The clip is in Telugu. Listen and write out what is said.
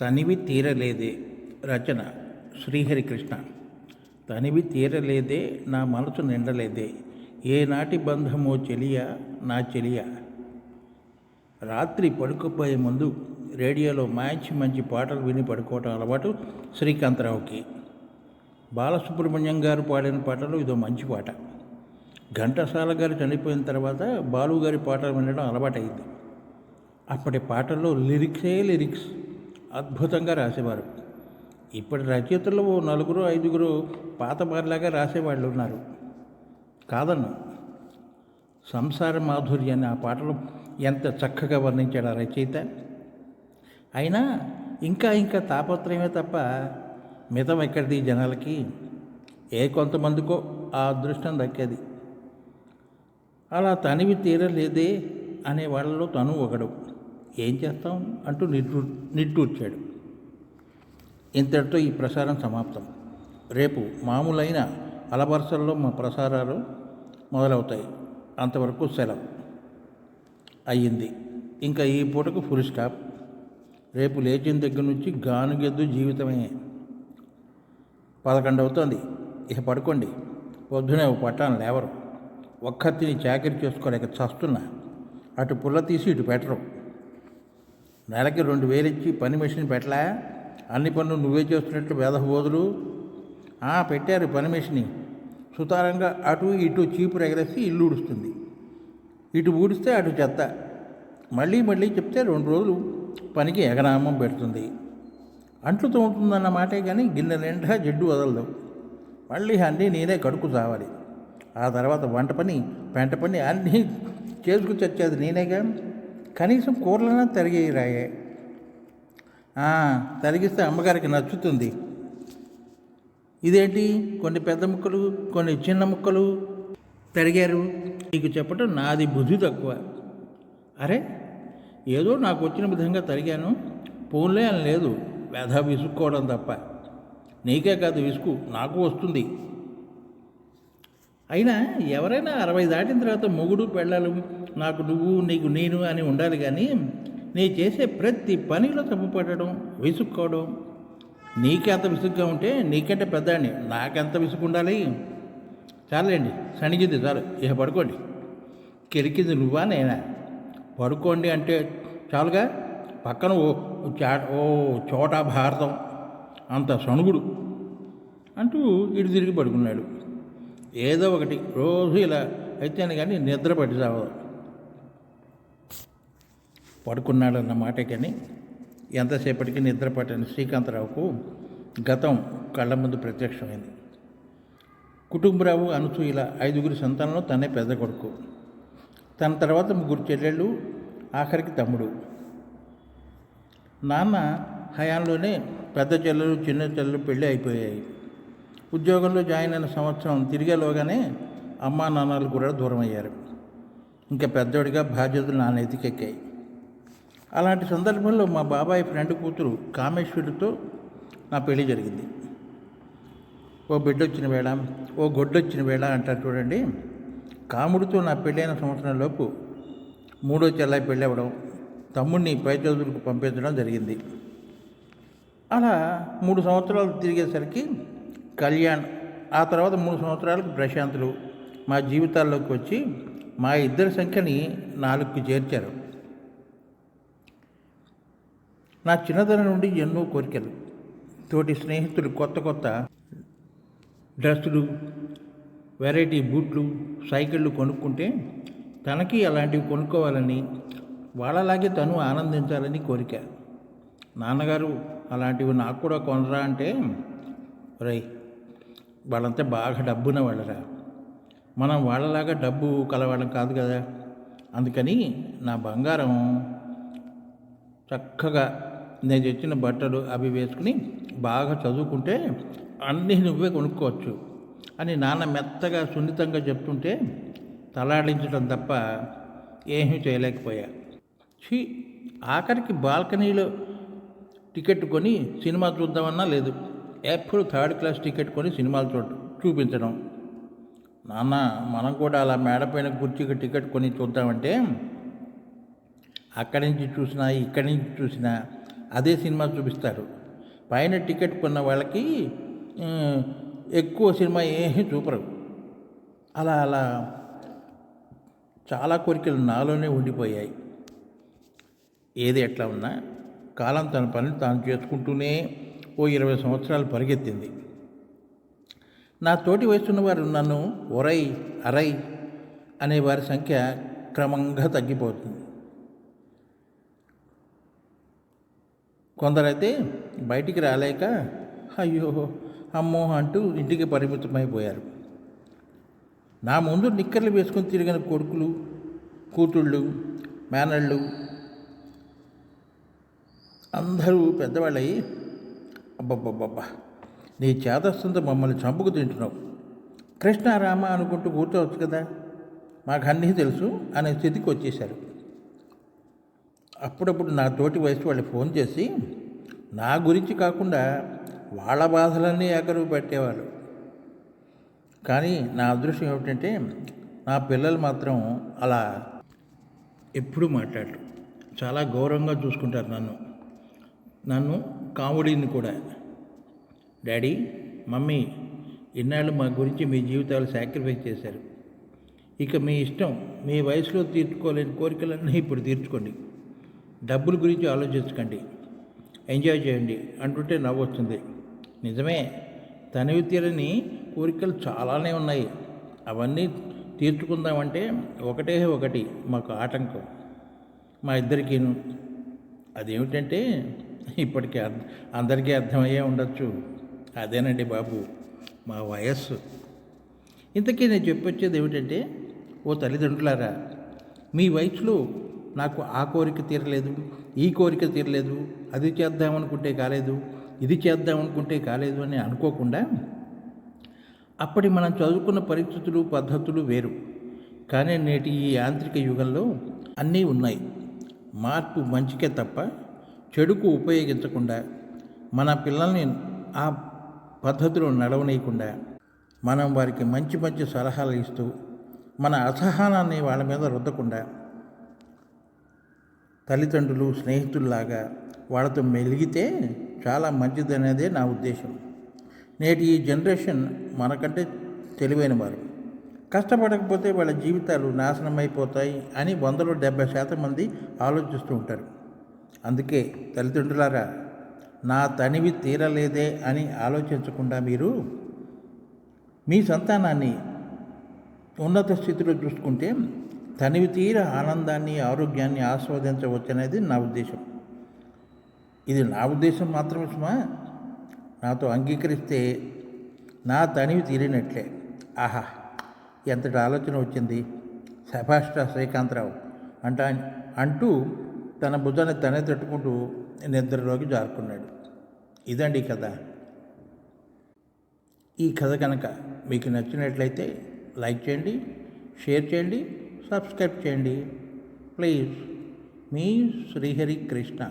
తనివి తీరలేదే రచన శ్రీహరికృష్ణ తనివి తీరలేదే నా మనసు నిండలేదే ఏనాటి బంధమో చెలియ నా చెలియ. రాత్రి పడుకోపోయే ముందు రేడియోలో మంచి మంచి పాటలు విని పడుకోవటం అలవాటు శ్రీకాంతరావుకి. బాలసుబ్రహ్మణ్యం గారు పాడిన పాటలు ఇదో మంచి పాట. ఘంటసాల గారు చనిపోయిన తర్వాత బాలు గారి పాటలు వినడం అలవాటైంది. అప్పటి పాటల్లో లిరిక్సే లిరిక్స్. అద్భుతంగా రాసేవారు. ఇప్పటి రచయితలు ఓ నలుగురు ఐదుగురు పాత బారిలాగా రాసేవాళ్ళు ఉన్నారు. కాదన్ను. సంసార మాధుర్యాన్ని ఆ పాటలు ఎంత చక్కగా వర్ణించాడు ఆ రచయిత. అయినా ఇంకా ఇంకా తాపత్రయమే తప్ప మితం ఎక్కడిది జనాలకి? ఏ కొంతమందికో ఆ అదృష్టం దక్కేది. అలా తనివి తీరలేదే అనే వాళ్ళలో తను ఒకడు. ఏం చేస్తాం అంటూ నిట్టూ నిట్టూర్చాడు. ఇంతటితో ఈ ప్రసారం సమాప్తం. రేపు మామూలైన అలవరుసల్లో మా ప్రసారాలు మొదలవుతాయి. అంతవరకు సెలవు. అయ్యింది. ఇంకా ఈ పూటకు ఫుల్ స్టాప్ రేపు లేచిన దగ్గర నుంచి గానుగెద్దు జీవితమే. పదకొండు అవుతోంది ఇక పడుకోండి. పొద్దునే ఒక పట్టాను లేవరు. ఒక్కత్తిని చాకరీ చేసుకోలేక చస్తున్నా. అటు పుల్ల తీసి ఇటు పెట్టరు. నెలకి రెండు వేలు ఇచ్చి పని మెషిన్ పెట్టలా? అన్ని పనులు నువ్వే చేస్తున్నట్లు వేదహబోధులు ఆ, పెట్టారు పని మిషన్ని. సుతారంగా అటు ఇటు చీపురు ఎగరేసి ఇల్లు ఊడుస్తుంది. ఇటు ఊడిస్తే అటు చెత్త. మళ్ళీ మళ్ళీ చెప్తే రెండు రోజులు పనికి ఎగనామం పెడుతుంది. అంట్లు తోముతుందన్న మాటే కానీ గిన్నె నిండా జిడ్డు వదలదు. మళ్ళీ అన్నీ నేనే కడుక్కు చావాలి ఆ తర్వాత వంట పని పెంట పని అన్నీ చేసుకు చచ్చేది నేనేగా? కనీసం కూరలైనా తరిగేయి రాయే తరిగిస్తే అమ్మగారికి నచ్చుతుంది. ఇదేంటి? కొన్ని పెద్ద ముక్కలు కొన్ని చిన్న ముక్కలు తరిగారు. నీకు చెప్పటం నాది బుద్ధి తక్కువ. అరే ఏదో నాకు వచ్చిన విధంగా తరిగాను. పోన్లే అని లేదు. వ్యధ విసుక్కోవడం తప్ప. నీకే కాదు విసుకు నాకు వస్తుంది. అయినా ఎవరైనా అరవై దాటిన తర్వాత మొగుడు పెళ్ళాలు నాకు నువ్వు నీకు నేను అని ఉండాలి కానీ నీ చేసే ప్రతి పనిలో తప్పుపడడం విసుక్కోవడం నీకెంత విసుగ్గా ఉంటే నీకంటే పెద్దాన్ని నాకెంత విసుగు ఉండాలి చాలండి సణిగింది చాలు ఇక పడుకోండి. కెరికింది నువ్వా నేనా? పడుకోండి అంటే చాలుగా? పక్కన ఓ చాట ఓ చోటా భారతం అంత సణుగుడు అంటూ ఇటు తిరిగి పడుకున్నాడు. ఏదో ఒకటి రోజు ఇలా అయితేనే కానీ నిద్ర పట్టి పడుకున్నాడు పడుకున్నాడన్న మాటే కానీ ఎంతసేపటికి నిద్ర పట్టని శ్రీకాంతరావుకు గతం కళ్ళ ముందు ప్రత్యక్షమైంది. కుటుంబరావు అనసూయల ఐదుగురి సంతానంలో తనే పెద్ద కొడుకు. తన తర్వాత ముగ్గురు చెల్లెళ్ళు ఆఖరికి తమ్ముడు. నాన్న హయాంలోనే పెద్ద చెల్లెలు చిన్న చెల్లెలు పెళ్ళి అయిపోయాయి. ఉద్యోగంలో జాయిన్ అయిన సంవత్సరం తిరిగేలోగానే అమ్మా నాన్నలు కూడా దూరం అయ్యారు ఇంకా పెద్దోడిగా బాధ్యతలు నా నెతికెక్కాయి అలాంటి సందర్భంలో మా బాబాయ్ ఫ్రెండ్ కూతురు కామేశ్వరితో నా పెళ్ళి జరిగింది. ఓ బిడ్డ వచ్చిన వేళ ఓ గొడ్డొచ్చిన వేళ అంటారు చూడండి కాముడితో నా పెళ్ళైన సంవత్సరంలోపు మూడో చెల్లై పెళ్ళి అవ్వడం తమ్ముడిని పై చదువులకు పంపించడం జరిగింది. అలా మూడు సంవత్సరాలు తిరిగేసరికి కళ్యాణ్. ఆ తర్వాత మూడు సంవత్సరాలకు ప్రశాంతులు మా జీవితాల్లోకి వచ్చి మా ఇద్దరి సంఖ్యని నాలుగుకి చేర్చారు. నా చిన్నతనం నుండి ఎన్నో కోరికలు. తోటి స్నేహితులు కొత్త కొత్త డ్రెస్సులు వెరైటీ బూట్లు సైకిళ్ళు కొనుక్కుంటే తనకి అలాంటివి కొనుక్కోవాలని వాళ్ళలాగే తను ఆనందించాలని కోరిక. నాన్నగారు అలాంటివి నాకు కూడా కొనరా అంటే రై వాళ్ళంతా బాగా డబ్బున వాళ్ళరా? మనం వాళ్ళలాగా డబ్బు కలవాళ్ళం కాదు కదా? అందుకని నా బంగారం చక్కగా నేను తెచ్చిన బట్టలు అవి వేసుకుని బాగా చదువుకుంటే అన్నీ నువ్వే కొనుక్కోవచ్చు అని నాన్న మెత్తగా సున్నితంగా చెప్తుంటే తలాడించడం తప్ప ఏమీ చేయలేకపోయా. ఛీ ఆఖరికి బాల్కనీలో టికెట్ కొని సినిమా చూద్దామన్నా లేదు. ఎప్పుడు థర్డ్ క్లాస్ టికెట్ కొని సినిమాలు చూ చూపించడం. నాన్న మనం కూడా అలా మేడపైన కుర్చీకి టికెట్ కొని చూద్దామంటే అక్కడి నుంచి చూసినా ఇక్కడి నుంచి చూసినా అదే సినిమా చూపిస్తారు. పైన టికెట్ కొన్న వాళ్ళకి ఎక్కువ సినిమా ఏమీ చూపరు. అలా అలా చాలా కోరికలు నాలోనే ఉండిపోయాయి. ఏది ఎట్లా ఉన్నా కాలం తన పని తాను చేసుకుంటూనే ఓ ఇరవై సంవత్సరాలు పరిగెత్తింది. నా తోటి వయసున్న వారు నన్ను ఒరై అరై అనే వారి సంఖ్య క్రమంగా తగ్గిపోతుంది. కొందరైతే బయటికి రాలేక అయ్యో అమ్మో అంటూ ఇంటికి పరిమితమైపోయారు. నా ముందు నిక్కర్లు వేసుకొని తిరిగిన కొడుకులు కూతుళ్ళు మేనళ్ళు అందరూ పెద్దవాళ్ళయి అబ్బబ్బబ్బబ్బా. నీ చేతస్థంతో మమ్మల్ని చంపుకు తింటున్నావు. కృష్ణ రామ అనుకుంటూ కూర్చోవచ్చు కదా? మాకు అన్నీ తెలుసు అనే స్థితికి వచ్చేశారు. అప్పుడప్పుడు నా తోటి వయసు వాళ్ళు ఫోన్ చేసి నా గురించి కాకుండా వాళ్ళ బాధలన్నీ ఎకరువు పెట్టేవాళ్ళు. కానీ నా అదృష్టం ఏమిటంటే నా పిల్లలు మాత్రం అలా ఎప్పుడూ మాట్లాడరు. చాలా గౌరవంగా చూసుకుంటారు నన్ను. నన్ను కామెడీని కూడా. డాడీ మమ్మీ ఇన్నాళ్ళు మా గురించి మీ జీవితాలు సాక్రిఫైస్ చేశారు. ఇక మీ ఇష్టం మీ వయసులో తీర్చుకోలేని కోరికలన్నీ ఇప్పుడు తీర్చుకోండి. డబ్బుల గురించి ఆలోచించకండి. ఎంజాయ్ చేయండి. అంటుంటే నవ్వు వస్తుంది. నిజమే తనివి తీరని కోరికలు చాలానే ఉన్నాయి. అవన్నీ తీర్చుకుందామంటే ఒకటే ఒకటి మాకు ఆటంకం. మా ఇద్దరికీను. అదేమిటంటే ఇప్పటికీ అందరికీ అర్థమయ్యే ఉండొచ్చు. అదేనండి బాబు మా వయస్సు. ఇంతకీ నేను చెప్పొచ్చేది ఏమిటంటే ఓ తల్లిదండ్రులారా మీ వయసులో నాకు ఆ కోరిక తీరలేదు ఈ కోరిక తీరలేదు అది చేద్దామనుకుంటే కాలేదు ఇది చేద్దామనుకుంటే కాలేదు అని అనుకోకుండా అప్పటి మనం చదువుకున్న పరిస్థితులు పద్ధతులు వేరు. కానీ నేటి ఈ యాంత్రిక యుగంలో అన్నీ ఉన్నాయి. మార్పు మంచికే తప్ప చెడుకు ఉపయోగించకుండా మన పిల్లల్ని ఆ పద్ధతిలో నడవనీయకుండా మనం వారికి మంచి మంచి సలహాలు ఇస్తూ మన అసహనాన్ని వాళ్ళ మీద రుద్దకుండా తల్లిదండ్రులు స్నేహితుల్లాగా వాళ్ళతో మెలిగితే చాలా మంచిదనేదే నా ఉద్దేశం. నేటి ఈ జనరేషన్ మనకంటే తెలివైన వారు. కష్టపడకపోతే వాళ్ళ జీవితాలు నాశనం అయిపోతాయి అని వందలో డెబ్బై శాతం మంది ఆలోచిస్తూ ఉంటారు. అందుకే తల్లిదండ్రులారా నా తనివి తీరలేదే అని ఆలోచించకుండా మీరు మీ సంతానాన్ని ఉన్నత స్థితిలో చూసుకుంటే తనివి తీర ఆనందాన్ని ఆరోగ్యాన్ని ఆస్వాదించవచ్చనేది నా ఉద్దేశం. ఇది నా ఉద్దేశం మాత్రమే సుమా. నాతో అంగీకరిస్తే నా తనివి తీరినట్లే. ఆహా ఎంతటి ఆలోచన వచ్చింది. శభాష్ట శ్రీకాంతరావు అంట అంటూ తన భుజాన్ని తనే తట్టుకుంటూ నిద్రలోకి జారుకున్నాడు. ఇదండి కథ. ఈ కథ కనుక మీకు నచ్చినట్లయితే లైక్ చేయండి షేర్ చేయండి సబ్స్క్రైబ్ చేయండి. ప్లీజ్ మీ శ్రీహరి కృష్ణ